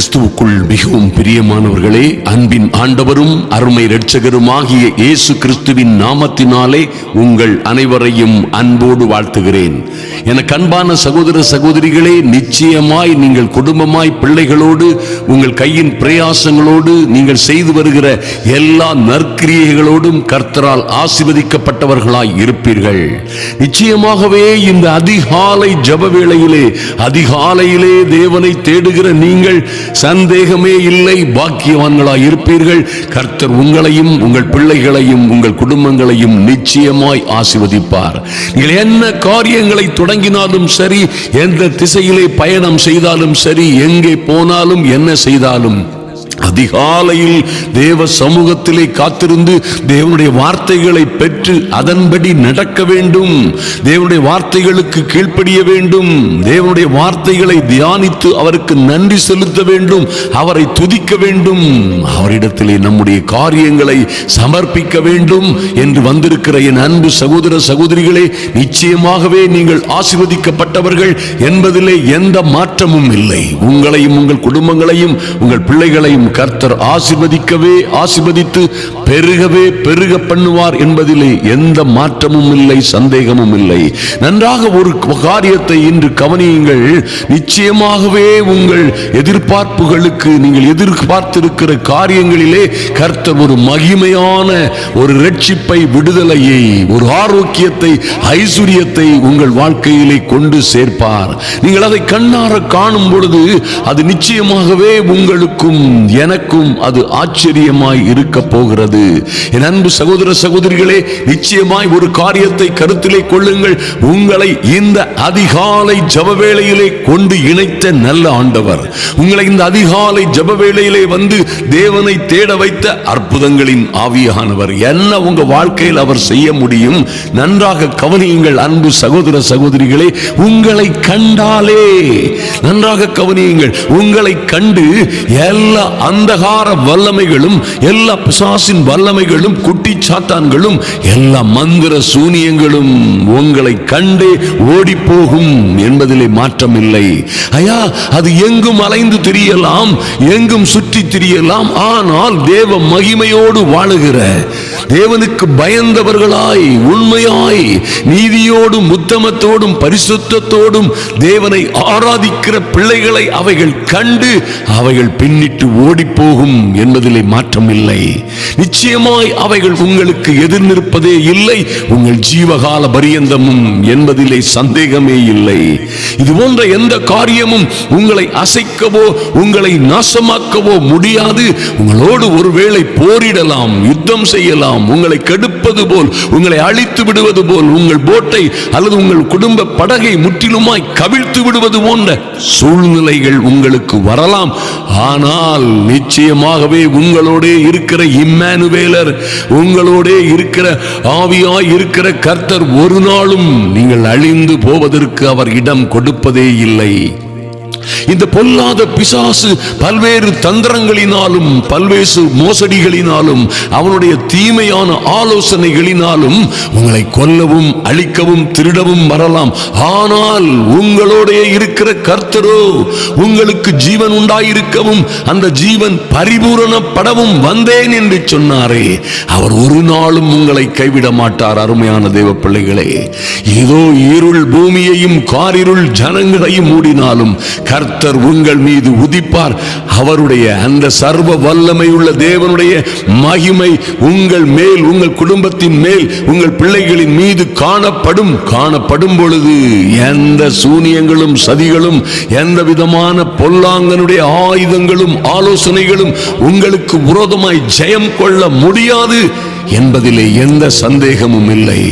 கிறிஸ்துவுக்குள் மிகவும் பிரியமானவர்களே அன்பின் ஆண்டவரும் அருமை இரட்சகருமாகிய இயேசு கிறிஸ்துவின் நாமத்தினாலே உங்கள் அனைவரையும் அன்போடு வாழ்த்துகிறேன். எனக்கு அன்பான சகோதர சகோதரிகளே நிச்சயமாய் நீங்கள் குடும்பமாய் பிள்ளைகளோடு உங்கள் கையின் பிரயாசங்களோடு நீங்கள் செய்து வருகிற எல்லா நற்கிரியைகளோடும் கர்த்தரால் ஆசிர்வதிக்கப்பட்டவர்களாய் இருப்பீர்கள். நிச்சயமாகவே இந்த அதிகாலை ஜப வேளையிலே அதிகாலையிலே தேவனை தேடுகிற நீங்கள் சந்தேகமே இல்லை பாக்கியவான்களாய் இருப்பீர்கள். கர்த்தர் உங்களையும் உங்கள் பிள்ளைகளையும் உங்கள் குடும்பங்களையும் நிச்சயமாய் ஆசிர்வதிப்பார். நீங்கள் என்ன காரியங்களை தொடங்கினாலும் சரி எந்த திசையிலே பயணம் செய்தாலும் சரி எங்கே போனாலும் என்ன செய்தாலும் அதிகாலையில் தேவ சமூகத்திலே காத்திருந்து தேவனுடைய வார்த்தைகளை பெற்று அதன்படி நடக்க வேண்டும். தேவனுடைய வார்த்தைகளுக்கு கீழ்ப்படிய வேண்டும். தேவனுடைய வார்த்தைகளை தியானித்து அவருக்கு நன்றி செலுத்த வேண்டும். அவரை துதிக்க வேண்டும். அவரிடத்திலே நம்முடைய காரியங்களை சமர்ப்பிக்க வேண்டும் என்று வந்திருக்கிற என் அன்பு சகோதர சகோதரிகளே நிச்சயமாகவே நீங்கள் ஆசிர்வதிக்கப்பட்டவர்கள் என்பதிலே எந்த மாற்றமும் இல்லை. உங்களையும் உங்கள் குடும்பங்களையும் உங்கள் பிள்ளைகளையும் கர்த்தர் ஆசிர்வதிக்கவே ஆசிர்வதித்து பெருகவே பெருக பண்ணுவார் என்பதிலே எந்த மாற்றமும் இல்லை சந்தேகமும் இல்லை. நன்றாக ஒரு காரியத்தை இன்று கவனியுங்கள். நிச்சயமாகவே உங்கள் எதிர்பார்ப்புகளுக்கு நீங்கள் எதிர்பார்த்திருக்கிற காரியங்களிலே கர்த்தர் ஒரு மகிமையான ஒரு ரட்சிப்பை விடுதலையை ஒரு ஆரோக்கியத்தை ஐஸ்வர்யத்தை உங்கள் வாழ்க்கையிலே கொண்டு சேர்ப்பார். நீங்கள் அதை கண்ணார காணும் பொழுது அது நிச்சயமாகவே உங்களுக்கும் எனக்கும் அது ஆச்சரியமாய் இருக்க போகிறது. என் அன்பு சகோதர சகோதரிகளே நிச்சயமாய் ஒரு காரியத்தை கருத்திலே கொள்ளுங்கள். உங்களை இந்த அதிகாலை ஜப வேளையிலே கொண்டு இணைத்த நல்ல ஆண்டவர். உங்களை இந்த அதிகாலை ஜப வேளையிலே வந்து தேவனை தேட வைத்த அற்புதங்களின் ஆவியானவர். என்ன உங்க வாழ்க்கையில் அவர் செய்ய முடியும்? நன்றாக கவனியுங்கள் அன்பு சகோதர சகோதரிகளே உங்களை கண்டாலே. நன்றாக கவனியுங்கள் உங்களை கண்டு எல்லா அந்தகார வல்லமைகளும் எல்லா பிசாசின் வல்லமைகளும் குட்டி சாத்தான்களும் எல்லா மந்திர சூனியங்களும் உங்களை கண்டே ஓடி போகும் என்பதிலே மாற்றம் இல்லை ஐயா அது எங்கும் அலைந்து திரியலாம் எங்கும் சுற்றி திரியலாம் ஆனால் தேவ மகிமையோடு வாழுகிற தேவனுக்கு பயந்தவர்களாய் உண்மையாய் நீதியோடும் உத்தமத்தோடும் பரிசுத்தத்தோடும் தேவனை ஆராதிக்கிற பிள்ளைகளை அவைகள் கண்டு அவைகள் பின்னிட்டு ஓடிப்போகும் என்பதிலே மாற்றம் இல்லை. நிச்சயமாய் அவைகள் உங்களுக்கு எதிர் நிற்பதே இல்லை. உங்கள் ஜீவகால பரியந்தமும் என்பதிலே சந்தேகமே இல்லை. இது போன்ற எந்த காரியமும் உங்களை அசைக்கவோ உங்களை நாசமாக்கவோ முடியாது. உங்களோடு ஒருவேளை போரிடலாம் யுத்தம் செய்யலாம் உங்களை கெடுப்பது போல் உங்களை அழித்து விடுவது போல் உங்கள் போட்டை அல்லது உங்கள் குடும்ப படகை முற்றிலுமாய் கவிழ்த்து விடுவது போன்ற சூழ்நிலைகள் உங்களுக்கு வரலாம். ஆனால் நிச்சயமாகவே உங்களோட இருக்கிற இம்மானுவேலர் உங்களோட இருக்கிற ஆவியாய் இருக்கிற கர்த்தர் ஒரு நாளும் நீங்கள் அழிந்து போவதற்கு அவர் இடம் கொடுப்பதே இல்லை. இந்த பொல்லாத பிசாசு பல்வேறு தந்திரங்களினாலும் பல்வேறு மோசடிகளினாலும் அவனுடைய தீமையான ஆலோசனைகளினாலும் உங்களை கொல்லவும் அழிக்கவும் திருடவும் வரலாம். ஆனால் உங்களோடைய இருக்கிற கர்த்தரோ உங்களுக்கு ஜீவன் உண்டாயிருக்கவும் அந்த ஜீவன் பரிபூரணப்படவும் வந்தேன் என்று சொன்னாரே. அவர் ஒரு நாளும் உங்களை கைவிட மாட்டார் அருமையான தேவ பிள்ளைகளே. இதோ இருள் பூமியையும் காரிருள் ஜனங்களையும் மூடினாலும் கர்த்தர் உங்கள் மீது உதிப்பார். அவருடைய அந்த சர்வ வல்லமை உள்ள தேவனுடைய மகிமை உங்கள் மேல் உங்கள் குடும்பத்தின் மேல் உங்கள் பிள்ளைகளின் மீது காணப்படும். காணப்படும் பொழுது எந்த சூனியங்களும் சதிகளும் எந்த விதமான பொல்லாங்கனுடைய ஆயுதங்களும் ஆலோசனைகளும் உங்களுக்கு விரோதமாய் ஜெயம் கொள்ள முடியாது. என்பதிலே எந்த சந்தேகமும் இல்லை.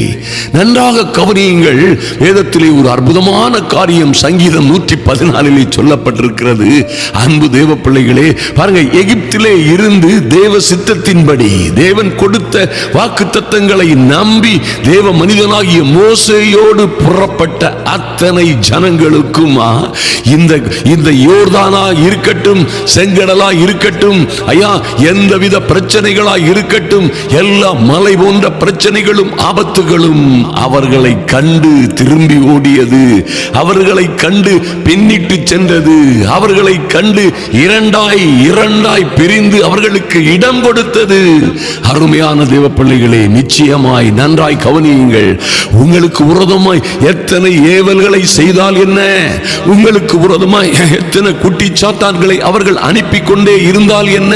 நன்றாக கவனியுங்கள் வேதத்திலே ஒரு அற்புதமான காரியம் சங்கீதம் நூற்றி பதினாலிலே சொல்லப்பட்டிருக்கிறது. அன்பு தேவ பிள்ளைகளே பாருங்க எகிப்திலே இருந்து தேவ சித்தத்தின்படி தேவன் கொடுத்த வாக்கு தத்தங்களை நம்பி தேவ மனிதனாகிய மோசையோடு புறப்பட்ட அத்தனை ஜனங்களுக்குமா? இந்த இந்த யோர்தானா இருக்கட்டும் செங்கடலா இருக்கட்டும் ஐயா எந்தவித பிரச்சனைகளா இருக்கட்டும் எல்லா எல்லா மலை போன்ற பிரச்சனைகளும் ஆபத்துகளும் அவர்களை கண்டு திரும்பி ஓடியது. அவர்களை கண்டு பின்னிட்டு சென்றது. அவர்களை கண்டு இரண்டாய் இரண்டாய் பிரிந்து அவர்களுக்கு இடம் கொடுத்தது. அருமையான தேவ பிள்ளைகளே நிச்சயமாய் நன்றாய் கவனியுங்கள். உங்களுக்கு உரதமாய் எத்தனை ஏவல்களை செய்தால் என்ன? உங்களுக்கு உரதமாய் எத்தனை குட்டி சாத்தான்களை அவர்கள் அனுப்பி கொண்டே இருந்தால் என்ன?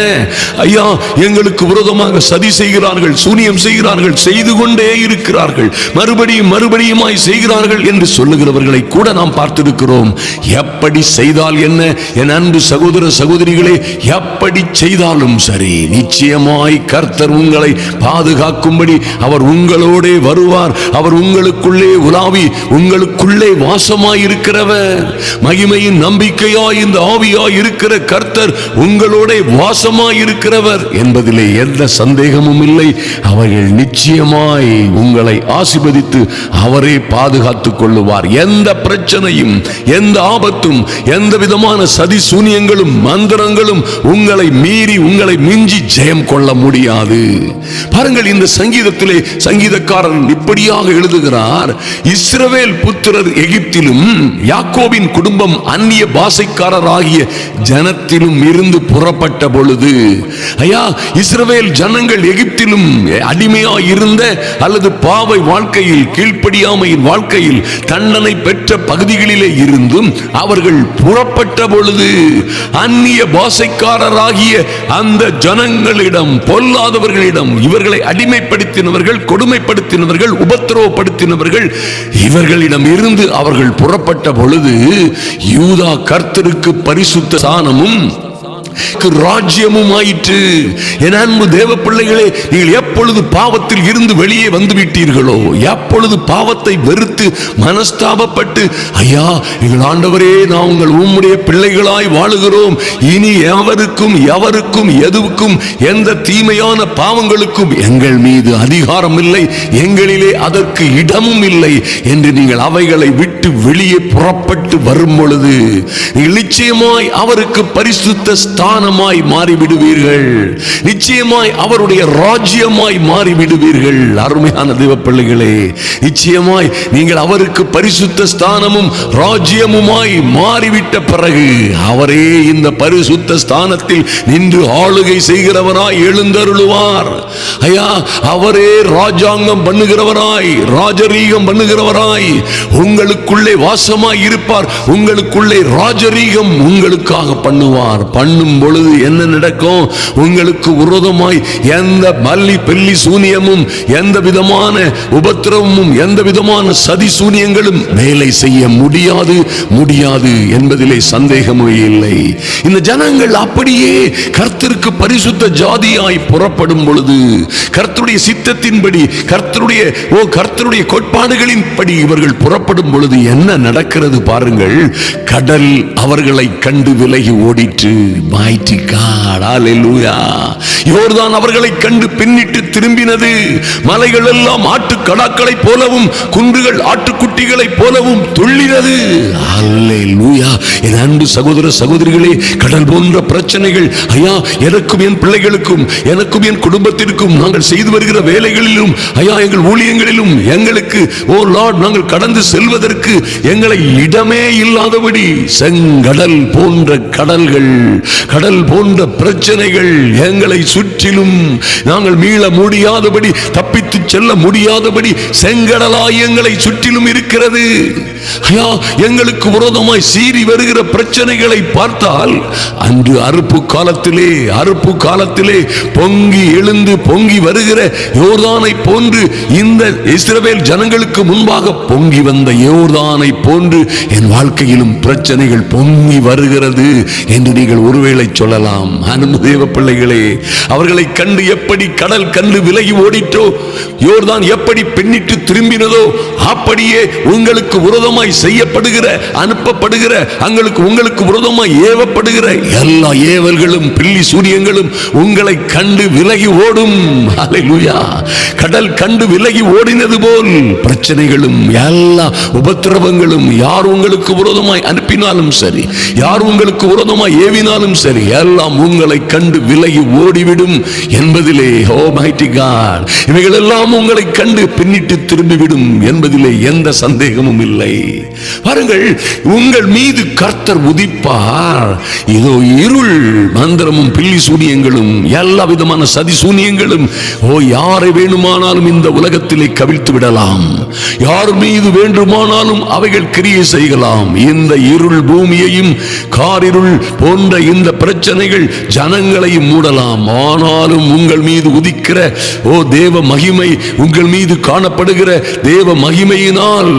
ஐயா எங்களுக்கு விரோதமாக சதி செய்கிறார்கள். சூனியம் செய்கிறார்கள் செய்து கொண்டே இருக்கிறார்கள். மறுபடியும் மறுபடியுமாய் செய்கிறார்கள் என்று சொல்லுகிறவர்களை கூட நாம் பார்த்திருக்கிறோம். எப்படி செய்தால் என்ன? என் அன்பு சகோதர சகோதரிகளே எப்படி செய்தாலும் சரி நிச்சயமாய் கர்த்தர் உங்களை பாதுகாக்கும்படி அவர் உங்களோடே வருவார். அவர் உங்களுக்குள்ளே உலாவி உங்களுக்குள்ளே வாசமாய் இருக்கிறவர் மகிமையின் நம்பிக்கையாய் இந்த ஆவியாய் இருக்கிற கர்த்தர் உங்களோட வாசமாய் இருக்கிறவர் என்பதிலே எந்த சந்தேகமும் இல்லை. அவர்கள் நிச்சயமாய் உங்களை ஆசிர்வதித்து அவரே பாதுகாத்துக் கொள்ளுவார். எந்த பிரச்சனையும் எந்த ஆபத்தும் எந்த விதமான சதி சூனியங்களும் மந்திரங்களும் உங்களை மீறி உங்களை மிஞ்சி ஜெயம் கொள்ள முடியாது. பாருங்கள் இந்த சங்கீதத்திலே சங்கீதக்காரன் இப்படியாக எழுதுகிறார். இஸ்ரவேல் புத்திரர் எகிப்திலும் யாக்கோபின் குடும்பம் அந்நிய பாசைக்காரராகிய ஜனத்திலும் இருந்து புறப்பட்ட பொழுது ஐயா இஸ்ரவேல் ஜனங்கள் எகிப்திலும் அடிமையாய் இருந்த அல்லது பாவை வாழ்க்கையில் கீழ்ப்படியாமையின் வாழ்க்கையில் தண்டனை பெற்ற பகுதிகளிலே இருந்தும் அவர்கள் புறப்பட்ட பொழுது அந்நிய பாசைக்காரராகிய அந்த ஜனங்களிடம் பொல்லாதவர்களிடம் இவர்களை அடிமைப்படுத்தினவர்கள் கொடுமைப்படுத்தினவர்கள் உபத்திரவப்படுத்தினவர்கள் இவர்களிடம் இருந்து அவர்கள் புறப்பட்ட பொழுது யூதா கர்த்தருக்கு பரிசுத்த சானமும் ராஜ்யமும் ஆயிற்று என் அன்பு தேவ பிள்ளைகளே நீங்கள் எப்பொழுது பாவத்தில் இருந்து வெளியே வந்து விட்டீர்களோ எப்பொழுது பாவத்தை வெறுத்து மனஸ்தாபப்பட்டு ஐயா எங்கள் ஆண்டவரே நான் உங்கள் உம்முடைய பிள்ளைகளாய் வாழுகிறோம். இனி எவருக்கும் எவருக்கும் எதுவுக்கும் எந்த தீமையான பாவங்களுக்கும் எங்கள் மீது அதிகாரம் இல்லை எங்களிலே அதற்கு இடமும் இல்லை என்று நீங்கள் அவைகளை விட்டு வெளியே புறப்பட்டு வரும் பொழுது நிச்சயமாய் அவருக்கு பரிசுத்த ஸ்தானமாய் மாறிவிடுவீர்கள். நிச்சயமாய் அவருடைய ராஜ்யமாய் பிள்ளைகளாய் மாறிவிடுவீர்கள். அருமையான தேவ பிள்ளைகளே நிச்சயமாய் நீங்கள் அவருக்கு பரிசுத்த ஸ்தானமும் ராஜ்யமுமாய் மாறிவிட்ட பிறகு அவரே இந்த பரிசுத்த ஸ்தானத்தில் நின்று ஆளுகை செய்கிறவராய் எழுந்தருளுவார். ஐயா அவரே ராஜாங்கம் பண்ணுகிறவராய் ராஜரீகம் பண்ணுகிறவராய் உங்களுக்குள்ளே வாசமாய் இருப்பார் உங்களுக்குள்ளே ராஜரீகம் உங்களுக்காக பண்ணுவார். பண்ணும் பொழுது என்ன நடக்கும்? உங்களுக்கு விரோதமாய் எந்த மல்லி பெல்லி சூனியமும் எந்த விதமான உபத்திரவமும் எந்த விதமான சதி சூனியங்களும் வேலை செய்ய முடியாது. முடியாது என்பதிலே சந்தேகமே இல்லை. இந்த ஜனங்கள் அப்படியே கர்த்தருக்கு பரிசுத்த ஜாதியாய் புறப்படும் பொழுது கர்த்தருடைய சித்தத்தின்படி கர்த்தருடைய ஓ கர்த்தருடைய கோட்பாடுகளின்படி இவர்கள் புறப்படும் பொழுது என்ன நடக்கிறது பாருங்கள். கடல் அவர்களை கண்டு விலகி ஓடிற்று. மாய்டி காடா hallelujah. யோர்தான் அவர்களை கண்டு பின்னிட்டு திரும்பினது. மலைகள் எல்லாம் ஆட்டு கடாக்களைப் போலவும் குன்றுகள் ஆட்டுக்குட்டிகளைப் போலவும் துள்ளினது. அல்லேலூயா. என் அன்பு சகோதர சகோதரிகளே கடல் போன்ற பிரச்சனைகள் ஐயா எனக்கும் என் பிள்ளைகளுக்கும் எனக்கும் என் குடும்பத்திற்கும் நாங்கள் செய்து வருகிற வேலைகளிலும் ஐயா எங்கள் ஊழியங்களிலும் எங்களுக்கு ஓ லார்ட் நாங்கள் கடந்து செல்வதற்கு எங்களை இடமே இல்லாதபடி செங்கடல் போன்ற கடல்கள் கடல் போன்ற பிரச்சனைகள் எங்களை சுற்றிலும் நாங்கள் மீள முடியாதபடி தப்பித்து செல்ல முடியாதபடி செங்கடலாய் எங்களை சுற்றிலும் இருக்க இருக்கிறது. ஐயா எங்களுக்கு விரோதமாய் சீறி வருகிற பிரச்சனைகளை பார்த்தால் அன்று அறுப்பு காலத்திலே அறுப்பு காலத்திலே பொங்கி எழுந்து பொங்கி வருகிற யோர்தானை போன்று இந்த இஸ்ரவேல் ஜனங்களுக்கு முன்பாக பொங்கி வந்த யோர்தானை போன்று என் வாழ்க்கையிலும் பிரச்சனைகள் பொங்கி வருகிறது என்று நீங்கள் ஒருவேளை சொல்லலாம். அனுமதேவ பிள்ளைகளே அவர்களை கண்டு எப்படி கடல் கண்டு விலகி ஓடிட்டோ யோர்தான் எப்படி பின்னிட்டு திரும்பினதோ அப்படியே உங்களுக்கு விரோதமாய் செய்யப்படுகிற அனுப்பப்படுகிற அங்களுக்கு உங்களுக்கு விரோதமாய் ஏவப்படுகிற எல்லா ஏவல்களும் பில்லி சூரியங்களும் உங்களை கண்டு விலகி ஓடும். கடல் கண்டு விலகி ஓடினது போல் பிரச்சனைகளும் எல்லா உபத்திரவங்களும் யார் உங்களுக்கு விரோதமாய் அனுப்பினாலும் சரி யார் உங்களுக்கு விரோதமாய் ஏவினாலும் சரி எல்லாம் உங்களை கண்டு விலகி ஓடிவிடும் என்பதிலே oh ஓ மைட்டி காட் இவைகள் எல்லாம் உங்களை கண்டு பின்னிட்டு திரும்பிவிடும் என்பதிலே எந்த சந்தேகமும் இல்லை. பாருங்கள் உங்கள் மீது கர்த்தர் உதிப்பார். இதோ இருள் மந்திரமும் பில்லி சூனியங்களும் எல்லா விதமான சதி சூனியங்களும் ஓ யாரை வேணுமானாலும் இந்த உலகத்திலே கவிழ்த்து விடலாம். யார் மீது வேண்டுமானாலும் அவைகள் கிரியை செய்யலாம். இந்த இருள் பூமியையும் காரிருள் போன்ற இந்த பிரச்சனைகள் ஜனங்களையும் மூடலாம். ஆனாலும் உங்கள் மீது உதிக்கிற ஓ தேவ மகிமை உங்கள் மீது காணப்படுகிற தேவ மகிமையினால்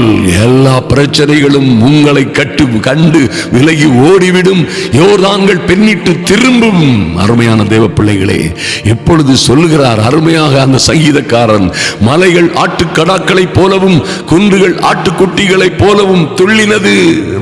எல்லா பிரச்சனைகளும் உங்களை கட்டு கண்டு விலகி ஓடிவிடும். யோர்தான்கள் பெண்ணிட்டு திரும்பும். அருமையான தேவ பிள்ளைகளே இப்பொழுது சொல்லுகிறார் அருமையாக அந்த சங்கீதக்காரன் மலைகள் ஆட்டுக்கடாக்களைப் போலவும் குன்றுகள் ஆட்டுக்குட்டிகளைப் போலவும் துள்ளினது.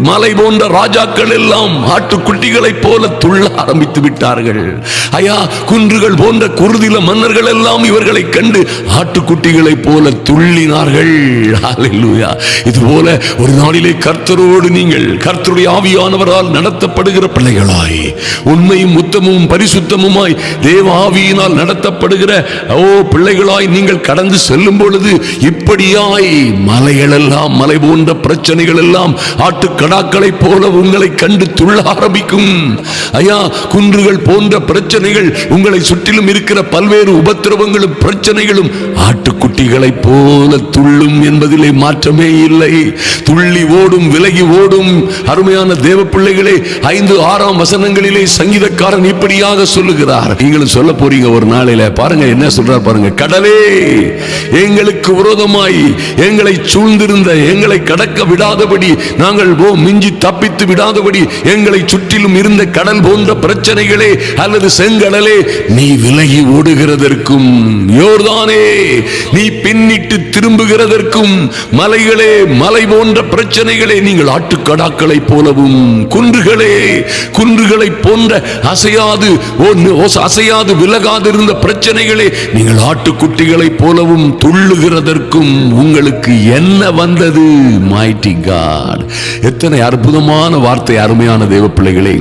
மலை போன்ற ராஜாக்கள் எல்லாம் ஆட்டுக்குட்டிகளைப் போல துள்ள ஆரம்பித்து விட்டார்கள். ஐயா குன்றுகள் போன்ற குருதில மன்னர்கள் எல்லாம் இவர்களை கண்டு ஆட்டுக்குட்டிகளைப் போல துள்ளின ஹalleluya. இது போல ஒரு நாளிலே கர்த்தரோடு நீங்கள் கர்த்தருடைய ஆவியானவரால் நடத்தப்படுகிற பிள்ளைகளாய் உண்மையும் உத்தமும் பரிசுத்தமுமாய் தேவ ஆவியினால் நடத்தப்படுகிற ஓ பிள்ளைகளாய் நீங்கள் கடந்து செல்லும் பொழுது இப்படியாய் மலைகள் எல்லாம் மலை போன்ற பிரச்சனைகள் எல்லாம் ஆட்டுக்கடாக்களை போல உங்களை கண்டு துள்ள ஆரம்பிக்கும். ஐயா குன்றுகள் போன்ற பிரச்சனைகள் உங்களை சுற்றிலும் இருக்கிற பல்வேறு உபத்திரவங்களும் பிரச்சனைகளும் ஆட்டுக்குட்டிகளைப் போல துள்ளும் என்பதிலே மாற்றமே இல்லை. துள்ளி ஓடும் விலகி ஓடும் அருமையான தேவ பிள்ளைகளே ஐந்து ஆறாம் வசனங்களிலே சங்கீதக்காரன் இப்படியாக சொல்லுகிறார். நீங்களும் சொல்ல போறீங்க ஒரு நாளில. பாருங்க என்ன சொல்றார் பாருங்க. கடலே எங்களுக்கு விரோதமாய் எங்களை சூழ்ந்திருந்த எங்களை கடக்க விடாதபடி நாங்கள் போ மிஞ்சி தப்பித்து விடாதபடி எங்களை சுற்றிலும் இருந்த கடல் போன்ற பிரச்சனைகளே அல்லது செங்கடலே நீ விலகி ஓடுகிறதற்கும் யோர்தானே நீ பின்னிட்டு திரும்புகிறதற்கும் மலைகளே மலை போன்ற பிரச்சனைகளே நீங்கள் ஆட்டுக்கடாக்களை போலவும் குன்றுகளே குன்றுகளை போன்ற அசையாது அசையாது விலகாதிருந்த பிரச்சனைகளே நீங்கள் ஆட்டுக்குட்டிகளைப் போலவும் துள்ளுகிறதற்கும் உங்களுக்கு என்ன வந்தது? மைட்டி காட் எத்தனை அற்புதமான வார்த்தை அருமையான தேவ பிள்ளைகளே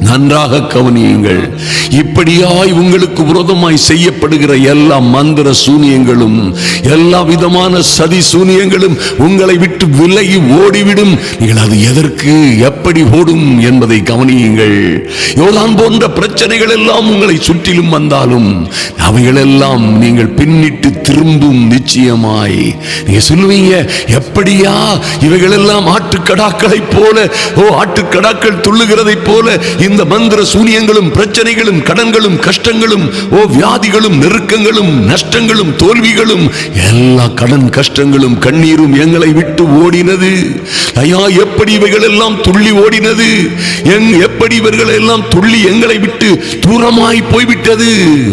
நன்றாக கவனியுங்கள். இப்படியாய் உங்களுக்கு விரோதமாய் செய்யப்படுகிற எல்லா மந்திர சூனியங்களும் எல்லா விதமான சதி சூனியங்களும் உங்களை விட்டு விலகி ஓடிவிடும். நீங்கள் அது எதற்கு எப்படி ஓடும் என்பதை கவனியுங்கள். யோதான் போன்ற பிரச்சனைகள் எல்லாம் உங்களை சுற்றிலும் வந்தாலும் அவைகளெல்லாம் நீங்கள் பின்னிட்டு திரும்பும் நிச்சயமாய். நீங்க சொல்லுவீங்க எப்படியா இவைகளெல்லாம் ஆட்டுக்கடாக்களைப் போல ஓ ஆட்டுக்கடாக்கள் துள்ளுகிறதை போல இந்த மந்திர சூனியங்களும் பிரச்சனைகளும் கடன்களும் கஷ்டங்களும் ஓ வியாதிகளும் நெருக்கங்களும் நஷ்டங்களும் தோல்விகளும் எல்லா கடன் கஷ்டங்களும் கண்ணீரும் எங்களை விட்டு ஓடினது. ஐயா எப்படி இவைகள் எல்லாம் துள்ளி ஓடினது? எங் எப்படி இவர்கள் எல்லாம் துள்ளி எங்களை விட்டு தூரமாய் போய்விட்டது?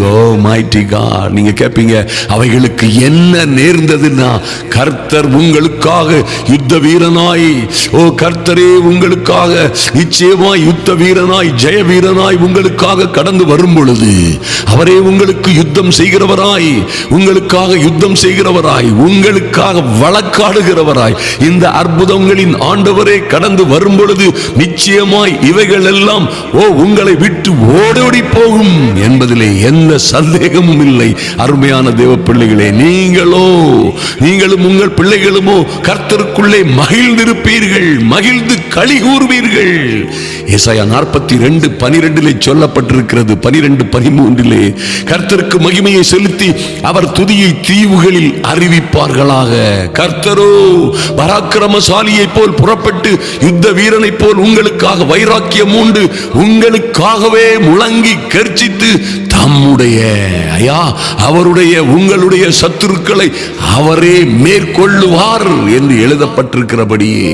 ஓ மைட்டி காட் நீங்க கேட்பீங்க அவைகளுக்கு என்ன நேர்ந்ததுன்னா கர்த்தர் உங்களுக்காக யுத்த வீரனாய் ஓ கர்த்தரே உங்களுக்காக நிச்சயமாய் யுத்த வீரனாய் வீரனாய் ஜெய வீரனாய் உங்களுக்காக கடந்து வரும் பொழுது அவரே உங்களுக்கு யுத்தம் செய்கிறவராய் உங்களுக்காக யுத்தம் செய்கிறவராய் உங்களுக்காக வழக்காடுகிறவராய் இந்த அற்புதங்களின் ஆண்டவரே கடந்து வரும் பொழுது நிச்சயமாய் இவைகள் எல்லாம் ஓ உங்களை விட்டு ஓடோடி போகும் என்பதிலே எந்த சந்தேகமும் இல்லை. அருமையான தேவ பிள்ளைகளே நீங்களோ நீங்களும் உங்கள் பிள்ளைகளுமோ கர்த்தருக்குள்ளே மகிழ்ந்திருப்பீர்கள் மகிழ்ந்து களி கூறுவீர்கள். இசையா நாற்பத்தி இருபத்தி ரெண்டு பனிரெண்டிலே சொல்லப்பட்டிருக்கிறது. பனிரெண்டு பதிமூன்றிலே கர்த்தருக்கு மகிமையை செலுத்தி அவர் துதியை தீவுகளில் அறிவிப்பார்களாக. கர்த்தரோ பராக்கிரமசாலியை போல் புறப்பட்டு யுத்த வீரனைப் போல் உங்களுக்காக வைராக்கியம் உண்டு உங்களுக்காகவே முழங்கி கர்ச்சித்து நம்முடைய ஐயா அவருடைய உங்களுடைய சத்துருக்களை அவரே மேற்கொள்ளுவார் என்று எழுதப்பட்டிருக்கிறபடியே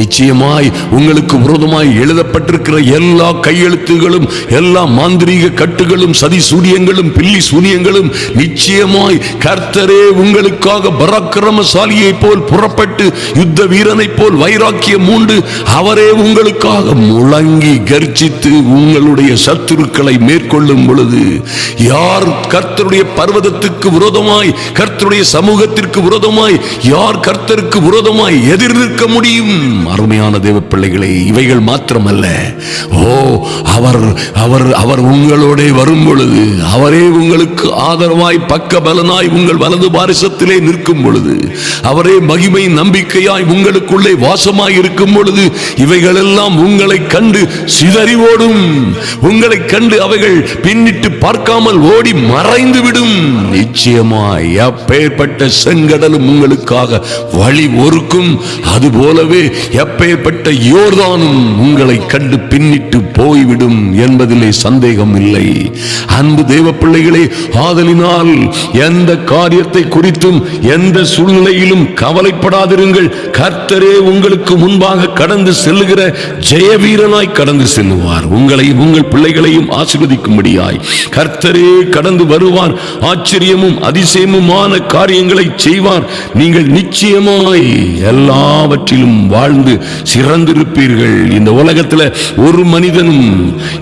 நிச்சயமாய் உங்களுக்கு விரோதமாய் எழுதப்பட்டிருக்கிற எல்லா கையெழுத்துகளும் எல்லா மாந்திரீக கட்டுகளும் சதி சூரியங்களும் பில்லி சூனியங்களும் நிச்சயமாய் கர்த்தரே உங்களுக்காக பராக்கிரமசாலியை போல் புறப்பட்டு யுத்த வீரனைப் போல் வைராக்கியம் மூண்டு அவரே உங்களுக்காக முழங்கி கர்ஜித்து உங்களுடைய சத்துருக்களை மேற்கொள்ளும் பொழுது யார் கர்த்தருடைய பர்வதத்துக்கு விரோதமாய் கர்த்தருடைய சமூகத்திற்கு விரோதமாய் யார் கர்த்தருக்கு விரோதமாய் எதிர் நிற்க முடியும்? அருமையான தேவ பிள்ளைகளை இவைகள் மாத்திரமல்ல. ஓ அவர் அவர் அவர் உங்களோட வரும் பொழுது அவரே உங்களுக்கு ஆதரவாய் பக்க பலனாய் உங்கள் வலது பாரிசத்திலே நிற்கும் பொழுது அவரே மகிமை நம்பிக்கையாய் உங்களுக்குள்ளே வாசமாய் இருக்கும் பொழுது இவைகளெல்லாம் உங்களை கண்டு சிதறி ஓடும் உங்களை கண்டு அவைகள் பின்னிட்டு பார்க்க பார்க்காமல் ஓடி மறைந்து விடும். நிச்சயமாய் எப்பேற்பட்ட செங்கடலும் உங்களுக்காக வழி ஒருக்கும். அதுபோலவே எப்பேற்பட்ட யோர்தானும் உங்களை கண்டு பின்னிட்டு போய்விடும் என்பதிலே சந்தேகம் இல்லை. அன்பு தேவ பிள்ளைகளே ஆதலினால் எந்த காரியத்தை குறித்தும் எந்த சூழ்நிலையிலும் கவலைப்படாதிருங்கள். கர்த்தரே உங்களுக்கு முன்பாக கடந்து செல்லுகிற ஜெயவீரனாய் கடந்து செல்லுவார். உங்களை உங்கள் பிள்ளைகளையும் ஆசீர்வதிக்கும்படியாய் கர்த்தரே கடந்து வருவார். ஆச்சரியமும் அதிசயமுமான காரியங்களை செய்வார். நீங்கள் நிச்சயமாய் எல்லாவற்றிலும் வாழ்ந்து சிறந்திருப்பீர்கள். இந்த உலகத்தில் ஒரு மனிதனும்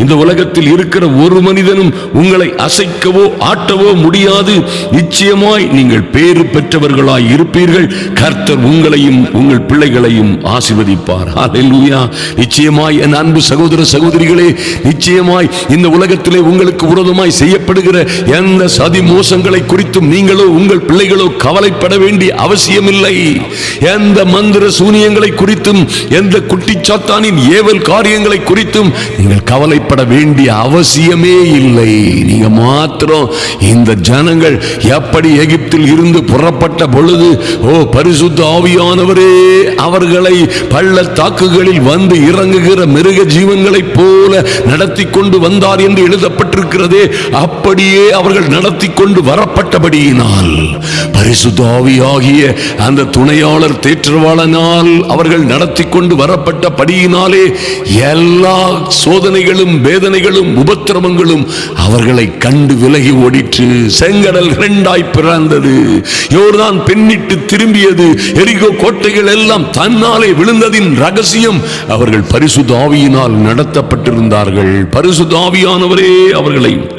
இந்த உலகத்தில் இருக்கிற ஒரு மனிதனும் உங்களை அசைக்கவோ ஆட்டவோ முடியாது. நிச்சயமாய் நீங்கள் பேறு பெற்றவர்களாய் இருப்பீர்கள். கர்த்தர் உங்களையும் உங்கள் பிள்ளைகளையும் ஆசிர்வதிப்பார். நிச்சயமாய் என் அன்பு சகோதர சகோதரிகளே நிச்சயமாய் இந்த உலகத்திலே உங்களுக்கு விரோதமாய் செய்யப்படுகிற எந்த சதி மோசங்களை குறித்தும் நீங்களோ உங்கள் பிள்ளைகளோ கவலைப்பட வேண்டிய அவசியமில்லை. எந்த மந்திர சூனியங்களை குறித்தும் எந்த குட்டிச்சாத்தானின் ஏவல் காரியங்களை குறித்தும் நீங்கள் கவலைப்பட வேண்டிய அவசியமே இல்லை. நீங்க மாத்திரம் இந்த ஜனங்கள் எப்படி எகிப்தில் இருந்து புறப்பட்ட பொழுது ஓ பரிசுத்த ஆவியானவரே அவர்களை பள்ளத்தாக்குகளில் வந்து இறங்குகிற மிருக ஜீவங்களைப் போல நடத்தி கொண்டு வந்தார் என்று எழுதப்பட்ட எழுதப்பட்டிருக்கிறதே அப்படியே அவர்கள் நடத்தி கொண்டு வரப்பட்டபடியினால். பரிசுத்தாவியாகிய அந்த துணையாளர் தேற்றவாளனால் அவர்கள் நடத்தி கொண்டு வரப்பட்டபடியினாலே எல்லா சோதனைகளும் வேதனைகளும் உபத்திரமங்களும் அவர்களை கண்டு விலகி ஓடிற்று. செங்கடல் இரண்டாய் பிறந்தது. யோர்தான் பெண்ணிட்டு திரும்பியது. எரிகோ கோட்டைகள் எல்லாம் தன்னாலே விழுந்ததின் ரகசியம் அவர்கள் பரிசுத்தாவியினால் நடத்தப்பட்டிருந்தார்கள். பரிசுத்த அவர் அவர்களை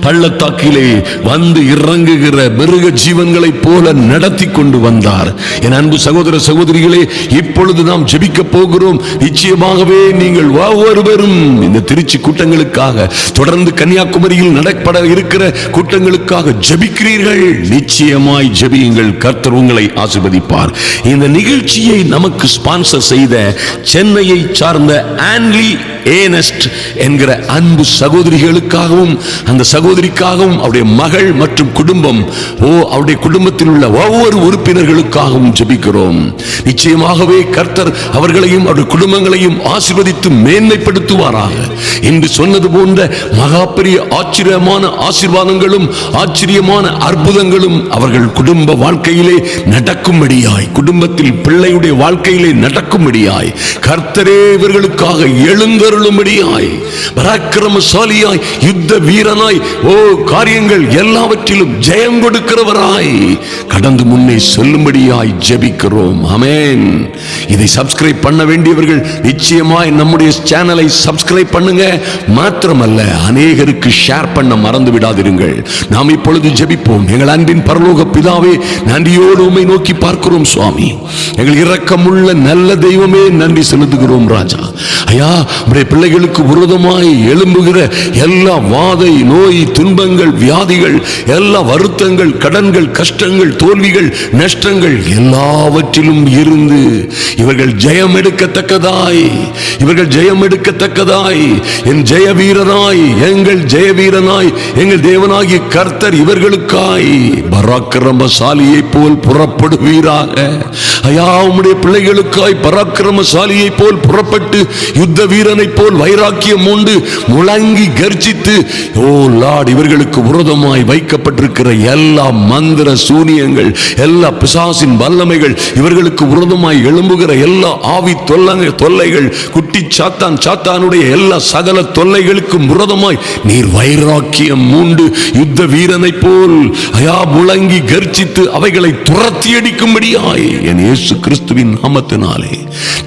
பள்ளத்தாக்கிலே வந்து இறங்குகிற மிருக ஜீவன்களைப் போல நடத்தி கொண்டு வந்தார். என் அன்பு சகோதர சகோதரிகளே இப்பொழுது நாம் ஜெபிக்க போகிறோம். நிச்சயமாகவே நீங்கள் ஒவ்வொருவரும் இந்த திருச்சி கூட்டங்களுக்காக தொடர்ந்து கன்னியாகுமரியில் நடப்பட இருக்கிற கூட்டங்களுக்காக ஜெபிக்கிறீர்கள். நிச்சயமாய் ஜெபியுங்கள். கர்த்தர் உங்களை ஆசிர்வதிப்பார். இந்த நிகழ்ச்சியை நமக்கு ஸ்பான்சர் செய்த சென்னையை சார்ந்த ஆன்லி ஏனஸ்ட் என்கிற அன்பு சகோதரிகளுக்காகவும் அந்த சகோதரிக்காகவும் அவருடைய மகள் மற்றும் குடும்பம் ஓ அவருடைய குடும்பத்தில் உள்ள ஒவ்வொரு உறுப்பினர்களுக்காகவும் ஜபிக்கிறோம். நிச்சயமாகவே கர்த்தர் அவர்களையும் அவருடைய குடும்பங்களையும் ஆசிர்வதித்து மேன்மைப்படுத்துவாராக. என்று சொன்னது போன்ற மகா பெரிய ஆச்சரியமான ஆசீர்வாதங்களும் ஆச்சரியமான அற்புதங்களும் அவர்கள் குடும்ப வாழ்க்கையிலே நடக்கும்படியாய் குடும்பத்தில் பிள்ளையுடைய வாழ்க்கையிலே நடக்கும்படியாய் கர்த்தரே இவர்களுக்காக எழுந்தருளும்படியாய் பராக்கிரமசாலியாய் யுத்த வீரனாய் ஓ காரியங்கள் எல்லாவற்றிலும் ஜெயம் கொடுக்கிறவராய். கடந்து முன்னே செல்லும்படியாய் ஜெபிக்கிறோம். அமேன் இதை சப்ஸ்கிரைப் பண்ண வேண்டியவர்கள் நிச்சயமாய் நம்முடைய சேனலை சப்ஸ்கிரைப் பண்ணுங்க. மாத்திரமல்ல அநேகருக்கு ஷேர் பண்ண மறந்து விடாதிருங்கள். நாம் இப்பொழுது ஜெபிப்போம். எங்கள் அன்பின் பரலோக பிதாவே நன்றியோடு உண்மை நோக்கி பார்க்கிறோம் சுவாமி. எங்கள் இரக்கமுள்ள நல்ல தெய்வமே நன்றி செலுத்துகிறோம் ராஜா. ஐயா உடைய பிள்ளைகளுக்கு விரோதமாய் எழும்புகிற எல்லா வாதை நோய் துன்பங்கள் வியாதிகள் எல்லா வருத்தங்கள் கடன்கள் கஷ்டங்கள் தோல்விகள் நஷ்டங்கள் எல்லாவற்றிலும் இருந்து இவர்கள் ஜெயம் எடுக்கத்தக்கதாய். இவர்கள் ஜெயம் எடுக்கத்தக்கதாய். என் ஜெய வீரனாய் எங்கள் ஜெய வீரனாய் எங்கள் தேவனாகிய கர்த்தர் இவர்களுக்காய். பராக்கிரமசாலியை போல் புறப்படுவீராக. ஐயா உம்முடைய பிள்ளைகளுக்காய் பராக்கிரமசாலியை போல் புறப்பட்டு யுத்த வீரனை போல் வைராக்கியம் உண்டு. முழங்கி கர்ஜித்து ஓ லார்ட் இவர்களுக்கு விரோதமாய் வைக்கப்பட்டிருக்கிற எல்லா மந்திர சூனியங்கள் எல்லா பிசாசின் வல்லமைகள் இவர்களுக்கு விரோதமாய் எழும்புகிற எல்லா ஆவி தொல்லங்க தொல்லைகள் குட்டி சாத்தான் சாத்தானுடைய எல்லா சகல தொல்லைகளுக்கும் விரோதமாய் நீர் வைராக்கியம் மூண்டு யுத்த வீரனைப் போல் அயா முழங்கி கர்ஜித்து அவைகளை துரத்தி அடிக்கும்படியாய் என் இயேசு கிறிஸ்துவின் நாமத்தினாலே.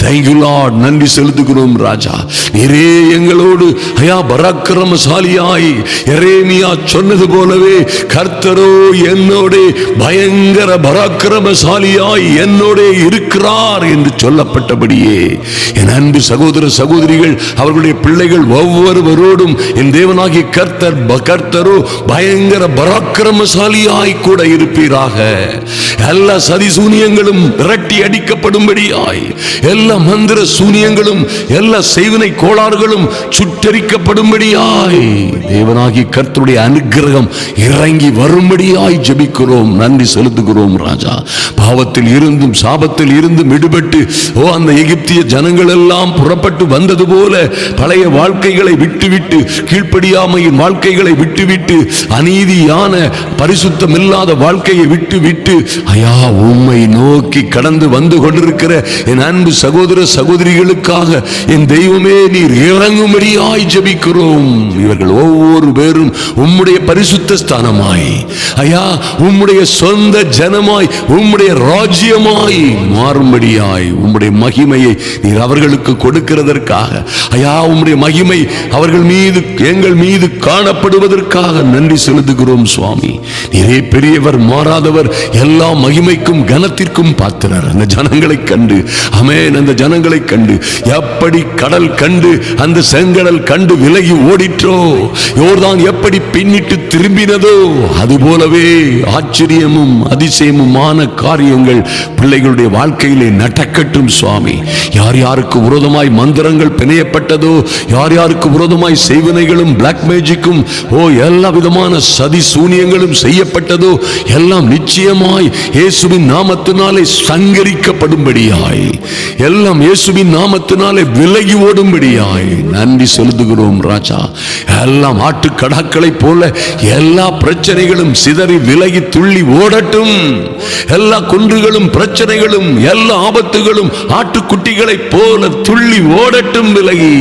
தேங்க்யூ லார்ட் நன்றி செலுத்துகிறோம் ராஜா. நீரே எங்களோடு ஐயா பராக்கிரமசாலியாய் எரேமியா சொன்னது போலவே கர்த்தரோ என்னோட பயங்கர பராக்கிரமசாலியாய் என்னோட இருக்கிறார் என்று சொல்லப்பட்டபடியே. என் அன்பு சகோதர சகோதரிகள் அவர்களுடைய பிள்ளைகள் ஒவ்வொருவரோடும் என் தேவனாகி கர்த்தர் ப- கர்த்தரோ பயங்கர பராக்கிரமசாலியாய் கூட இருப்பீராக. எல்லா சதி சூனியங்களும் விரட்டி அடிக்கப்படும்படியாய். எல்லா மந்திர சூனியங்களும் எல்லா செய்வினை கோளாறுகளும் வைக்கப்படும்படியாய் தேவனாகி கர்த்தருடைய அனுகிரகம் இறங்கி வரும்படியாய் ஜபிக்கிறோம். நன்றி செலுத்துகிறோம் ராஜா. பாவத்தில் இருந்தும் சாபத்தில் இருந்தும் விடுபட்டு ஓ அந்த எகிப்திய ஜனங்கள் எல்லாம் புறப்பட்டு வந்தது போல பழைய வாழ்க்கைகளை விட்டுவிட்டு கீழ்ப்படியாமையின் வாழ்க்கைகளை விட்டுவிட்டு அநீதியான பரிசுத்தம் இல்லாத வாழ்க்கையை விட்டுவிட்டு ஐயா உண்மை நோக்கி கடந்து வந்து கொண்டிருக்கிற என் அன்பு சகோதர சகோதரிகளுக்காக என் தெய்வமே நீர் இறங்கும்படியாய் ஜெபிக்கிறோம். இவர்கள் ஒவ்வொரு பேரும் உம்முடைய பரிசுத்த ஸ்தானமாய். ஐயா உம்முடைய சொந்த ஜனமாய் உம்முடைய ராஜ்யமாய் மாறும்படியாய் உம்முடைய மகிமையை நீர் அவர்களுக்கு கொடுக்கிறதற்காக. ஐயா உம்முடைய மகிமை அவர்கள் மீது எங்கள் மீது காணப்படுவதற்காக நன்றி செலுத்துகிறோம் சுவாமி. நீரே பெரியவர் மாறாதவர் எல்லா மகிமைக்கும் கனத்திற்கும் பாத்திரர். அந்த ஜனங்களை கண்டு அமேன் அந்த ஜனங்களை கண்டு எப்படி கடல் கண்டு அந்த செங்கடல் கண்டு விலகி ஓடிற்றோ? யோர்தான் எப்படி பின்னிட்டு திரும்பினதோ? அது போலவே ஆச்சரியமும் அதிசயமுமான காரியங்கள் பிள்ளைகளுடைய வாழ்க்கையிலே நடக்கட்டும் சுவாமி. யார் யாருக்கு விரோதமாய் மந்திரங்கள் பிணையப்பட்டதோ யார் யாருக்கு விரோதமாய் செய்வினைகளும் பிளாக் மேஜிக்கும் ஓ எல்லா விதமான சதி சூனியங்களும் செய்யப்பட்டதோ எல்லாம் நிச்சயமாய் இயேசுவின் நாமத்தினாலே சங்கரிக்கப்படும்படியாய். எல்லாம் இயேசுவின் நாமத்தினாலே விலகி ஓடும்படியாய். நன்றி செலுத்துகிறோம். ராஜா. எல்லாம் ஆட்டுக்கடாக்களைப் போல எல்லா பிரச்சனைகளும் சிதறி விலகி துள்ளி ஓடட்டும். எல்லா குன்றுகளும் பிரச்சனைகளும் எல்லா ஆபத்துகளும் ஆட்டுக்குட்டிகளைப் போல துள்ளி ஓடட்டும் விலகி.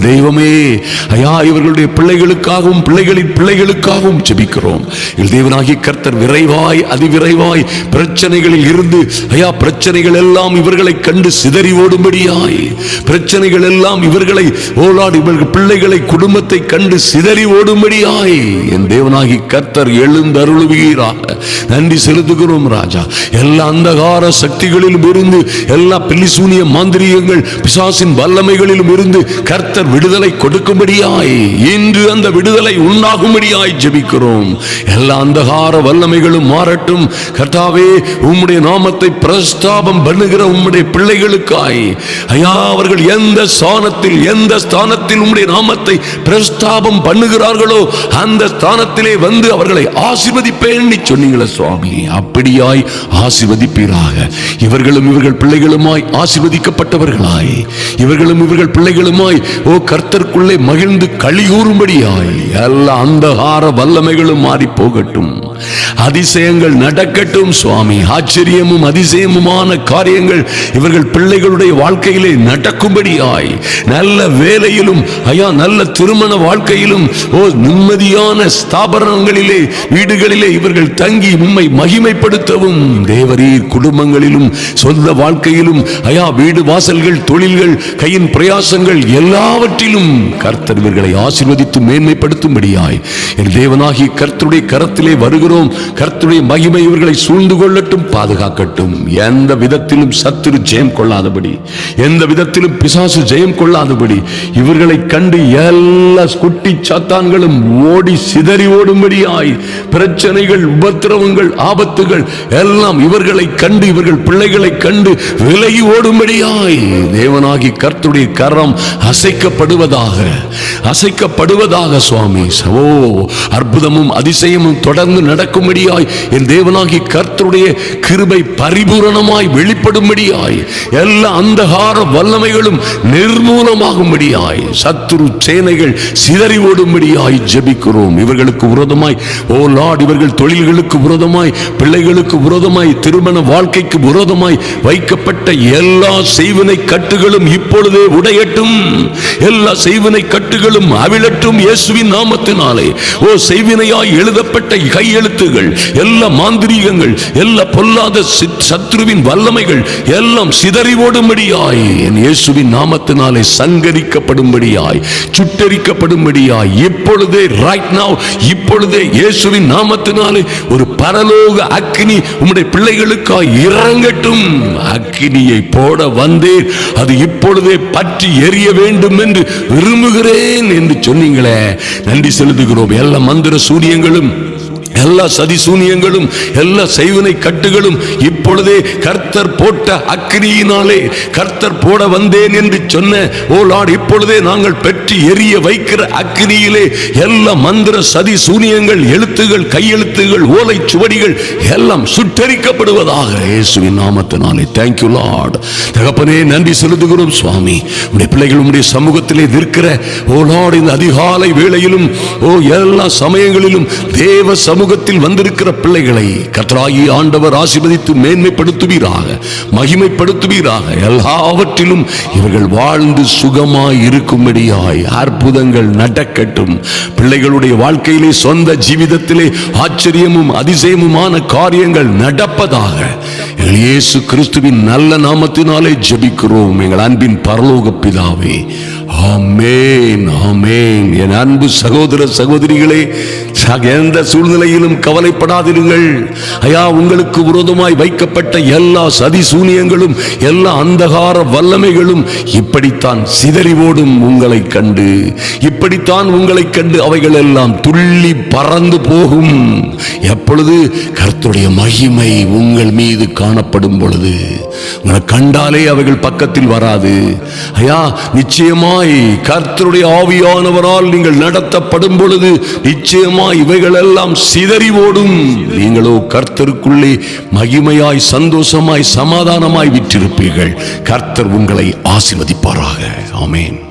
தெய்வமே ஐயா இவர்களுடைய பிள்ளைகளுக்காகவும் பிள்ளைகளின் பிள்ளைகளுக்காகவும் ஜெபிக்கிறோம். என் கர்த்தர் விரைவாய் அதிவிரைவாய் பிரச்சனைகளில் இருந்து ஐயா பிரச்சனைகள் எல்லாம் இவர்களை கண்டு சிதறி ஓடும்படியாய் பிரச்சனைகள் எல்லாம் இவர்களை ஓலாடு இவர்கள் பிள்ளைகளை குடும்பத்தை கண்டு சிதறி ஓடும்படியாய். என் தேவனாகி கர்த்தர் எழுந்தருளுவீராக. நன்றி செலுத்துகிறோம் ராஜா. எல்லா அந்தகார சக்திகளிலும் இருந்து எல்லா பில்லிசூனிய மாந்திரியங்கள் பிசாசின் வல்லமைகளிலும் இருந்து கர்த்தர் விடுதலை கொடுக்கும்படியாய் இன்று அந்த விடுதலை உண்டாகும்படியாய் ஜெபிக்கிறோம். எல்லா அந்தகார வல்லமைகளும் மாறட்டும். கர்த்தாவே உம்முடைய நாமத்தை பிரஸ்தாபம் பண்ணுகிற உம்முடைய பிள்ளைகளுக்காய். ஐயா அவர்கள் எந்த சாணத்தில் எந்த ஸ்தானத்தில் உம்முடைய நாமத்தை பிரஸ்தாபம் பண்ணுகிறார்களோ அந்த ஸ்தானத்திலே வந்து அவர்களை ஆசிர்வதிப்பேன் சொன்னீங்களே சுவாமி. அப்படியாய் ஆசிர்வதிப்பீராக. இவர்களும் இவர்கள் பிள்ளைகளுமாய் ஆசிர்வதிக்கப்பட்டவர்களாய். இவர்களும் இவர்கள் பிள்ளைகளுமாய் ஓ கர்த்தர்க்குள்ளே மகிழ்ந்து களி கூறும்படியாய். எல்லா அந்தகார வல்லமைகளும் மாறி போகட்டும். அதிசயங்கள் நடக்கட்டும் சுவாமி. ஆச்சரியமும் அதிசயமுமான காரியங்கள் இவர்கள் பிள்ளைகளுடைய வாழ்க்கையிலே நடக்கும்படியாய். நல்ல வேலையிலும் ஐயா நல்ல திருமண வாழ்க்கையிலும் ஓ நிம்மதியான ஸ்தாபனங்களிலே வீடுகளிலே இவர்கள் தங்கி உண்மை மகிமைப்படுத்தவும். தேவரீர் குடும்பங்களிலும் சொந்த வாழ்க்கையிலும் ஐயா வீடு வாசல்கள் தொழில்கள் கையின் பிரயாசங்கள் எல்லாவற்றிலும் கர்த்தர் இவர்களை ஆசீர்வதித்து மேன்மைப்படுத்தும்படியாய். என் தேவனாகிய கர்த்தருடைய கரத்திலே வருகிற வருகிறோம் கர்த்தருடைய மகிமை இவர்களை சூழ்ந்து கொள்ளட்டும் பாதுகாக்கட்டும். எந்த விதத்திலும் சத்துரு ஜெயம் கொள்ளாதபடி எந்த விதத்திலும் பிசாசு ஜெயம் கொள்ளாதபடி இவர்களை கண்டு எல்லா குட்டி சாத்தான்களும் ஓடி சிதறி ஓடும்படியாய் பிரச்சனைகள் உபத்திரவங்கள் ஆபத்துகள் எல்லாம் இவர்களை கண்டு இவர்கள் பிள்ளைகளை கண்டு விலகி ஓடும்படியாய் தேவனாகி கர்த்துடைய கரம் அசைக்கப்படுவதாக அசைக்கப்படுவதாக சுவாமி. ஓ அற்புதமும் அதிசயமும் தொடர்ந்து நட நடக்கும்படியாய். என் தேவனாகி கர்த்தருடைய கிருபை பரிபூரணமாய் வெளிப்படும்படியாய். எல்லா அந்தகார வல்லமைகளும் நிர்மூலமாகும்படியாய். சத்துரு சேனைகள் சிதறி ஓடும்படியாய் ஜபிக்கிறோம். இவர்களுக்கு விரோதமாய் ஓ லார்ட் இவர்கள் தொழில்களுக்கு விரோதமாய் பிள்ளைகளுக்கு விரோதமாய் திருமண வாழ்க்கைக்கு விரோதமாய் வைக்கப்பட்ட எல்லா செய்வினை கட்டுகளும் இப்பொழுதே உடையட்டும். எல்லா செய்வினை கட்டுகளும் அவிழட்டும் இயேசுவின் நாமத்தினாலே. ஓ செய்வினையாய் எழுதப்பட்ட கையெழு கையெழுத்துகள் எல்லா மாந்திரீகங்கள் எல்லா பொல்லாத சத்ருவின் வல்லமைகள் எல்லாம் சிதறி ஓடும்படியாய் என் இயேசுவின் நாமத்தினாலே சங்கரிக்கப்படும்படியாய் சுட்டரிக்கப்படும்படியாய் இப்பொழுதே ரைட் நவ் இப்பொழுதே இயேசுவின் நாமத்தினாலே ஒரு பரலோக அக்னி உம்முடைய பிள்ளைகளுக்காய் இறங்கட்டும். அக்னியை போட வந்தேன் அது இப்பொழுதே பற்றி எரிய வேண்டும் என்று விரும்புகிறேன் என்று சொன்னீங்களே. நன்றி செலுத்துகிறோம். எல்லா மந்திர சூரியங்களும் எல்லா சதி சூனியங்களும் எல்லா செய்வினை கட்டுகளும் இப்பொழுதே கர்த்தர் போட்ட அக்கினியினாலே கர்த்தர் போட வந்தேன் என்று சொன்ன ஓ லார்ட் இப்பொழுதே நாங்கள் பெற்று எரிய வைக்கிற அக்கினியிலே எல்லா மந்திர சதி சூனியங்கள் எழுத்துகள் கையெழுத்துகள் ஓலை சுவடிகள் எல்லாம் சுட்டரிக்கப்படுவதாக இயேசுவின் நாமத்தினாலே. தேங்க்யூ லார்ட் தகப்பனே நன்றி செலுத்துகிறோம் சுவாமி. உடைய பிள்ளைகள் உடைய சமூகத்திலே நிற்கிற ஓ லார்ட் இந்த அதிகாலை வேளையிலும் ஓ எல்லா சமயங்களிலும் தேவ சமூக சமூகத்தில் வந்திருக்கிற பிள்ளைகளை கர்த்தராகி ஆண்டவர் ஆசிர்வதித்து மேன்மைப்படுத்துவீராக மகிமைப்படுத்துவீராக. எல்லாவற்றிலும் இவர்கள் வாழ்ந்து சுகமாய் இருக்கும்படியாய் அற்புதங்கள் நடக்கட்டும். பிள்ளைகளுடைய வாழ்க்கையிலே சொந்த ஜீவிதத்திலே ஆச்சரியமும் அதிசயமுமான காரியங்கள் நடப்பதாக இயேசு கிறிஸ்துவின் நல்ல நாமத்தினாலே ஜபிக்கிறோம். எங்கள் அன்பின் பரலோக பிதாவே ஆமேன் ஆமேன். என் அன்பு சகோதர சகோதரிகளே எந்த சூழ்நிலையில் சூழ்நிலையிலும் கவலைப்படாதிருங்கள். ஐயா உங்களுக்கு விரோதமாய் வைக்கப்பட்ட எல்லா சதி சூனியங்களும் எல்லா அந்தகார வல்லமைகளும் இப்படித்தான் சிதறி ஓடும் உங்களை கண்டு. இப்படித்தான் உங்களை கண்டு அவைகள் எல்லாம் துள்ளி பறந்து போகும். எப்பொழுது கர்த்தருடைய மகிமை உங்கள் மீது காணப்படும் பொழுது உங்களை கண்டாலே அவைகள் பக்கத்தில் வராது. ஐயா நிச்சயமாய் கர்த்தருடைய ஆவியானவரால் நீங்கள் நடத்தப்படும் பொழுது நிச்சயமாய் இவைகள் எல்லாம் சிதறி ஓடும் நீங்களோ கர்த்தருக்குள்ளே மகிமையாய் சந்தோஷமாய் சமாதானமாய் விற்றிருப்பீர்கள் கர்த்தர் உங்களை ஆசிர்வதிப்பாராக. ஆமேன்.